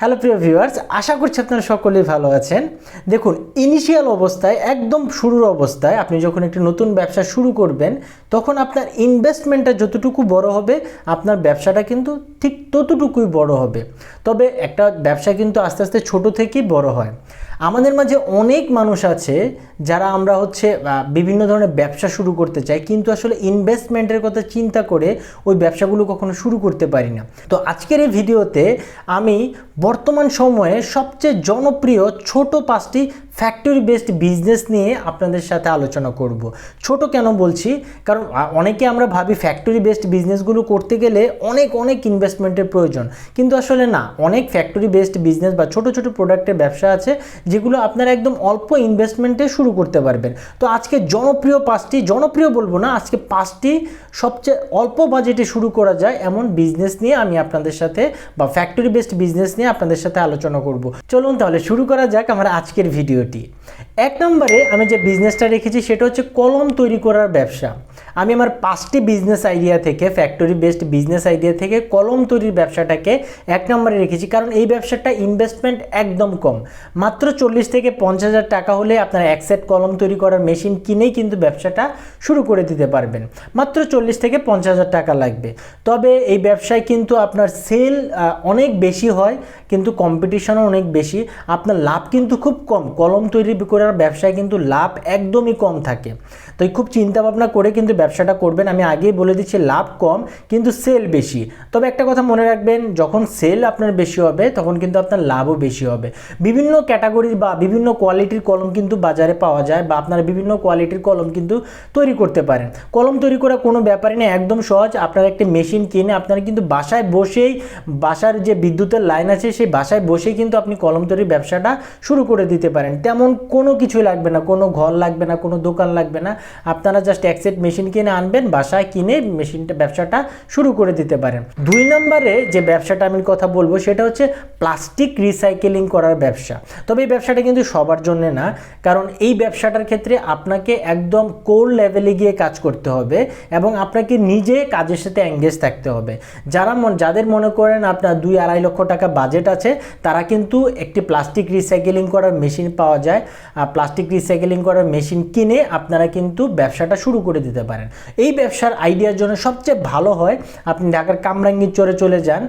Hello প্রিয় viewers, আশা করছি আপনারা সকলেই ভালো আছেন। দেখুন ইনিশিয়াল অবস্থায়, একদম শুরুর অবস্থায় আপনি যখন একটি নতুন ব্যবসা শুরু করবেন, তখন আপনার ইনভেস্টমেন্টটা যতটুকু বড় হবে, আপনার ব্যবসাটা কিন্তু ঠিক ততটুকুই বড় হবে। তবে একটা ব্যবসা কিন্তু আস্তে আস্তে ছোট থেকেই বড় হয়। আমাদের মাঝে অনেক মানুষ আছে যারা আমরা হচ্ছে বিভিন্ন ধরনের ব্যবসা শুরু করতে চাই, কিন্তু আসলে ইনভেস্টমেন্টের কথা চিন্তা করে ওই ব্যবসাগুলো কখনো শুরু করতে পারি না। তো আজকের এই ভিডিওতে আমি বর্তমান সময়ে সবচেয়ে জনপ্রিয় ছোট পাঁচটি ফ্যাক্টরি বেসড বিজনেস নিয়ে আপনাদের সাথে আলোচনা করব। ছোট কেন বলছি? কারণ অনেকে আমরা ভাবি ফ্যাক্টরি বেসড বিজনেসগুলো করতে গেলে অনেক অনেক ইনভেস্টমেন্টের প্রয়োজন। কিন্তু আসলে না, অনেক ফ্যাক্টরি বেসড বিজনেস বা ছোট ছোট প্রোডাক্টের ব্যবসা আছে, যেগুলো আপনারা একদম অল্প ইনভেস্টমেন্টে শুরু করতে পারবেন। তো আজকে জনপ্রিয় পাঁচটি, জনপ্রিয় বলব না, আজকে পাঁচটি সবচেয়ে অল্প বাজেটে শুরু করা যায় এমন বিজনেস নিয়ে আমি আপনাদের সাথে বা ফ্যাক্টরি বেসড বিজনেস নিয়ে আপনাদের সাথে আলোচনা করব। চলুন তাহলে শুরু করা যাক আমার আজকের ভিডিওটি এক নম্বরে আমি যে বিজনেসটা রেখেছি, সেটা হচ্ছে কলম তৈরি করার ব্যবসা। আমি আমার পাঁচটি বিজনেস আইডিয়া থেকে ফ্যাক্টরি বেসড বিজনেস আইডিয়া থেকে কলম তৈরির ব্যবসাটাকে এক নম্বরে রেখেছি, কারণ এই ব্যবসাটা ইনভেস্টমেন্ট একদম কম। মাত্র চল্লিশ থেকে পঞ্চাশ হাজার টাকা হলে আপনার এক সেট কলম তৈরি করার মেশিন কিনেই কিন্তু ব্যবসাটা শুরু করে দিতে পারবেন। মাত্র চল্লিশ থেকে পঞ্চাশ হাজার টাকা লাগবে। তবে এই ব্যবসায় কিন্তু আপনার সেল অনেক বেশি হয় কিন্তু কম্পিটিশনও অনেক বেশি। আপনার লাভ কিন্তু খুব কম। কলম তৈরি করার ব্যবসায় কিন্তু লাভ একদমই কম থাকে। তো খুব চিন্তা ভাবনা করে কিন্তু ব্যবসাটা করবেন। আমি আগেই বলে দিচ্ছি, লাভ কম, কিন্তু সেল বেশি। তবে একটা কথা মনে রাখবেন, যখন সেল আপনার বেশি হবে, তখন কিন্তু আপনার লাভও বেশি হবে। বিভিন্ন ক্যাটাগরির বা বিভিন্ন কোয়ালিটির কলম কিন্তু বাজারে পাওয়া যায় বা আপনারা বিভিন্ন কোয়ালিটির কলম কিন্তু তৈরি করতে পারেন। কলম তৈরি করা কোনো ব্যাপারই না, একদম সহজ। আপনারা একটি মেশিন কিনে আপনারা কিন্তু বাসায় বসেই বাসার যে বিদ্যুতের লাইন আছে সেই বাসায় বসেই কিন্তু আপনি কলম তৈরির ব্যবসাটা শুরু করে দিতে পারেন। তেমন কোনো কিছুই লাগবে না, কোনো ঘর লাগবে না, কোনো দোকান লাগবে না। আপনারা জাস্ট এক সেট মেশিন কিনে আনবেন, বাসায় কিনে মেশিনটা ব্যবসাটা শুরু করে দিতে পারেন। দুই নম্বরে যে ব্যবসাটা আমি কথা বলব, সেটা হচ্ছে প্লাস্টিক রিসাইকেলিং করার ব্যবসা। তবে এই ব্যবসাটা কিন্তু সবার জন্য না, কারণ এই ব্যবসাটার ক্ষেত্রে আপনাকে একদম কোর লেভেলে গিয়ে কাজ করতে হবে এবং আপনাকে নিজে কাজের সাথে এঙ্গেজ থাকতে হবে। যারা যাদের মনে করেন আপনার দুই আড়াই লক্ষ টাকা বাজেট আছে, তারা কিন্তু একটি প্লাস্টিক রিসাইকেলিং করার মেশিন পাওয়া যায়। প্লাস্টিক রিসাইকেলিং করার মেশিন কিনে আপনারা কিন্তু ব্যবসাটা শুরু করে দিতে পারেন। এই ব্যবসার আইডিয়ার জন্য সবচেয়ে ভালো হয়, আপনি ঢাকার কামরাঙ্গীর চরে চলে যান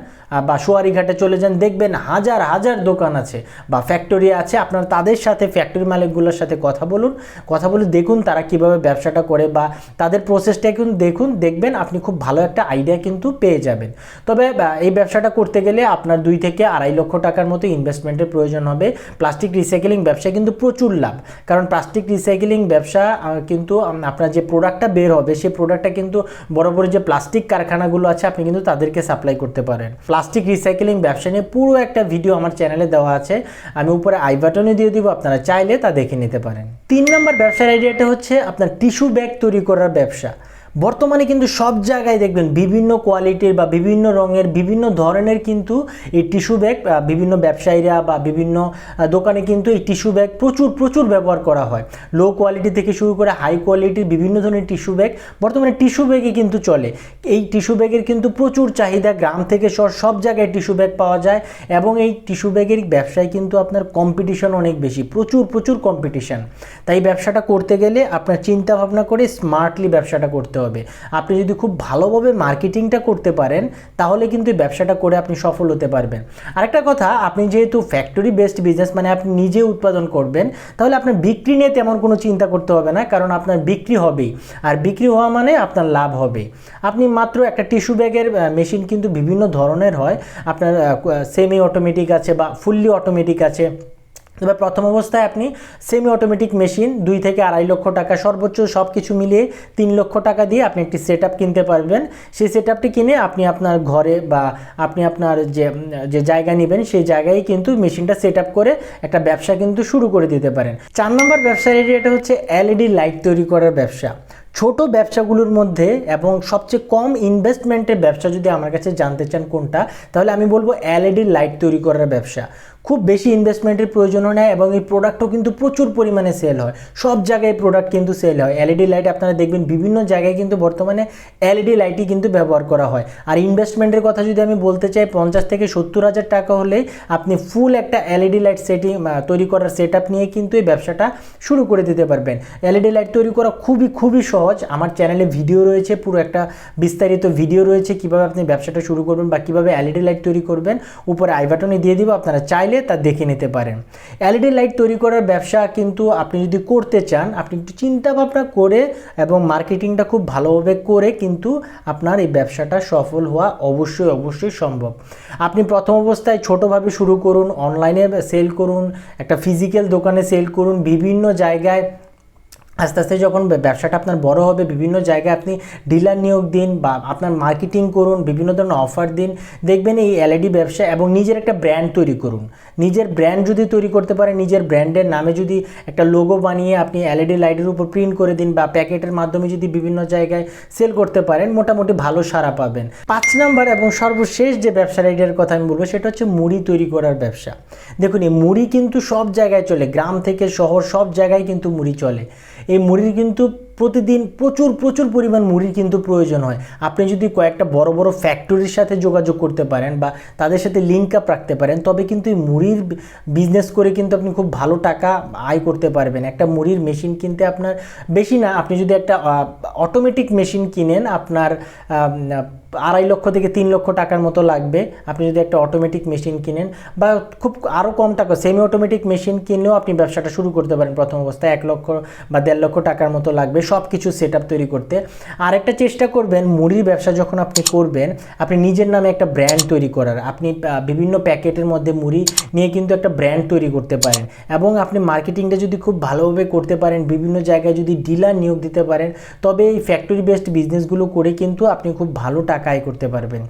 বা সোয়ারিঘাটে চলে যান, দেখবেন হাজার হাজার দোকান আছে, বা ফ্যাক্টরি আছে। আপনারা তাদের সাথে ফ্যাক্টরি মালিকগুলোর সাথে কথা বলুন, কথা বলে দেখুন তারা কীভাবে ব্যবসাটা করে, বা তাদের প্রসেসটা কিন্তু দেখুন, দেখবেন আপনি খুব ভালো একটা আইডিয়া কিন্তু পেয়ে যাবেন। তবে এই ব্যবসাটা করতে গেলে আপনার দুই থেকে আড়াই লক্ষ টাকার মতো ইনভেস্টমেন্টের প্রয়োজন হবে। প্লাস্টিক রিসাইকেলিং ব্যবসায় কিন্তু প্রচুর লাভ। কারণ প্লাস্টিক রিসাইকেলিং ব্যবসা কিন্তু আপনার যে প্রোডাক্টটা বের হবে সেই প্রোডাক্টটা কিন্তু বড় বড় যে প্লাস্টিক কারখানাগুলো আছে, আপনি কিন্তু তাদেরকে সাপ্লাই করতে পারেন। প্লাস্টিক রিসাইকেলিং ব্যবসা নিয়ে পুরো একটা ভিডিও আমার চ্যানেলে দেওয়া আছে। আমি উপরে আই বাটনে দিয়ে দিব, আপনারা চাইলে তা দেখে নিতে পারেন। তিন নম্বর ব্যবসার আইডিয়াটা হচ্ছে আপনার টিস্যু ব্যাগ তৈরি করার ব্যবসা। বর্তমানে কিন্তু সব জায়গায় দেখবেন বিভিন্ন কোয়ালিটির বা বিভিন্ন রঙের, বিভিন্ন ধরনের কিন্তু এই টিস্যু ব্যাগ বিভিন্ন ব্যবসায়ীরা বা বিভিন্ন দোকানে কিন্তু এই টিস্যু ব্যাগ প্রচুর প্রচুর ব্যবহার করা হয়। লো কোয়ালিটি থেকে শুরু করে হাই কোয়ালিটির বিভিন্ন ধরনের টিস্যু ব্যাগ বর্তমানে টিস্যু ব্যাগই কিন্তু চলে। এই টিস্যু ব্যাগের কিন্তু প্রচুর চাহিদা, গ্রাম থেকে শহর, সব জায়গায় টিস্যু ব্যাগ পাওয়া যায় এবং এই টিস্যু ব্যাগের ব্যবসায় কিন্তু আপনার কম্পিটিশন অনেক বেশি, প্রচুর প্রচুর কম্পিটিশন তাই ব্যবসাটা করতে গেলে আপনার চিন্তা ভাবনা করে স্মার্টলি ব্যবসাটা করতে হবে। আপনি যদি খুব ভালোভাবে মার্কেটিংটা করতে পারেন, তাহলে কিন্তু ব্যবসাটা করে আপনি সফল হতে পারবেন। আরেকটা কথা, আপনি যেহেতু ফ্যাক্টরি বেসড বিজনেস মানে আপনি নিজে উৎপাদন করবেন, তাহলে আপনার বিক্রি নিয়ে তেমন কোনো চিন্তা করতে হবে না, কারণ আপনার বিক্রি হবেই। আর বিক্রি হওয়া মানে আপনার লাভ হবে। আপনি মাত্র একটা টিস্যু ব্যাগের মেশিন কিন্তু বিভিন্ন ধরনের হয়। আপনার সেমি অটোমেটিক আছে বা ফুললি অটোমেটিক আছে। তবে প্রথম অবস্থায় আপনি সেমি অটোমেটিক মেশিন দুই থেকে আড়াই লক্ষ টাকা সর্বোচ্চ সব কিছু মিলিয়ে তিন লক্ষ টাকা দিয়ে আপনি একটি সেট কিনতে পারবেন। সেই সেট কিনে আপনি আপনার ঘরে বা আপনি আপনার যে যে জায়গা নেবেন, সেই জায়গায় কিন্তু মেশিনটা সেট করে একটা ব্যবসা কিন্তু শুরু করে দিতে পারেন। চার নম্বর ব্যবসার এরিয়াটা হচ্ছে এলইডি লাইট তৈরি করার ব্যবসা। ছোট ব্যবসাগুলোর মধ্যে এবং সবচেয়ে কম ইনভেস্টমেন্টের ব্যবসা যদি আমার কাছে জানতে চান কোনটা, তাহলে আমি বলব এলইডি লাইট তৈরি করার ব্যবসা। খুব বেশি ইনভেস্টমেন্টের প্রয়োজনও নেয় এবং এই প্রোডাক্টও কিন্তু প্রচুর পরিমাণে সেল হয়। সব জায়গায় প্রোডাক্ট কিন্তু সেল হয়। এলইডি লাইট আপনারা দেখবেন বিভিন্ন জায়গায় কিন্তু বর্তমানে এলইডি লাইটই কিন্তু ব্যবহার করা হয়। আর ইনভেস্টমেন্টের কথা যদি আমি বলতে চাই, পঞ্চাশ থেকে সত্তর হাজার টাকা হলে আপনি ফুল একটা এলইডি লাইট সেটিং তৈরি করার সেট নিয়ে কিন্তু এই ব্যবসাটা শুরু করে দিতে পারবেন। এলইডি লাইট তৈরি করা খুবই খুবই সহজ। আমার চ্যানেলে ভিডিও রয়েছে, পুরো একটা বিস্তারিত ভিডিও রয়েছে, কীভাবে আপনি ব্যবসাটা শুরু করবেন বা কীভাবে এলইডি লাইট তৈরি করবেন, উপরে আই বাটনে দিয়ে দিব, আপনারা চাইলে তা দেখে নিতে পারেন। এলইডি লাইট তৈরি করার ব্যবসা কিন্তু আপনি যদি করতে চান, আপনি একটু চিন্তা ভাবনা করে এবং মার্কেটিংটা খুব ভালোভাবে করে কিন্তু আপনার এই ব্যবসাটা সফল হওয়া অবশ্যই অবশ্যই সম্ভব। আপনি প্রথম অবস্থায় ছোটোভাবে শুরু করুন অনলাইনে সেল করুন, একটা ফিজিক্যাল দোকানে সেল করুন, বিভিন্ন জায়গায় আস্তে আস্তে যখন ব্যবসাটা আপনার বড় হবে, বিভিন্ন জায়গায় আপনি ডিলার নিয়োগ দিন বা আপনার মার্কেটিং করুন, বিভিন্ন ধরনের অফার দিন, দেখবেন এই এলইডি ব্যবসা এবং নিজের একটা ব্র্যান্ড তৈরি করুন। নিজের ব্র্যান্ড যদি তৈরি করতে পারেন, নিজের ব্র্যান্ডের নামে যদি একটা লোগো বানিয়ে আপনি এলইডি লাইটের উপর প্রিন্ট করে দিন বা প্যাকেটের মাধ্যমে যদি বিভিন্ন জায়গায় সেল করতে পারেন, মোটামুটি ভালো সাড়া পাবেন। পাঁচ নাম্বার এবং সর্বশেষ যে ব্যবসার আইডিয়ার কথা আমি বলব, সেটা হচ্ছে মুড়ি তৈরি করার ব্যবসা। দেখুন, এই মুড়ি কিন্তু সব জায়গায় চলে, গ্রাম থেকে শহর সব জায়গায় কিন্তু মুড়ি চলে। এই মুড়ির কিন্তু প্রতিদিন প্রচুর প্রচুর পরিমাণ মুড়ির কিন্তু প্রয়োজন হয়। আপনি যদি কয়েকটা বড় বড় ফ্যাক্টরির সাথে যোগাযোগ করতে পারেন বা তাদের সাথে লিঙ্ক আপ রাখতে পারেন, তবে কিন্তু এই মুড়ির বিজনেস করে কিন্তু আপনি খুব ভালো টাকা আয় করতে পারবেন। একটা মুড়ির মেশিন কিনতে আপনার বেশি না, আপনি যদি একটা অটোমেটিক মেশিন কিনেন, আপনার আড়াই লক্ষ থেকে তিন লক্ষ টাকার মতো লাগবে। আপনি যদি একটা অটোমেটিক মেশিন কিনেন বা খুব আরও কম টাকা সেমি অটোমেটিক মেশিন কিনেও আপনি ব্যবসাটা শুরু করতে পারেন প্রথম অবস্থায়। এক লক্ষ বা দেড় লক্ষ টাকার মতো লাগবে সব কিছু সেট তৈরি করতে। আর একটা চেষ্টা করবেন মুড়ির ব্যবসা যখন আপনি করবেন, আপনি নিজের নামে একটা ব্র্যান্ড তৈরি করার। আপনি বিভিন্ন প্যাকেটের মধ্যে মুড়ি নিয়ে কিন্তু একটা ব্র্যান্ড তৈরি করতে পারেন এবং আপনি মার্কেটিংটা যদি খুব ভালোভাবে করতে পারেন, বিভিন্ন জায়গায় যদি ডিলার নিয়োগ দিতে পারেন, তবে এই ফ্যাক্টরি বেসড বিজনেসগুলো করে কিন্তু আপনি খুব ভালো আয় করতে পারবেন।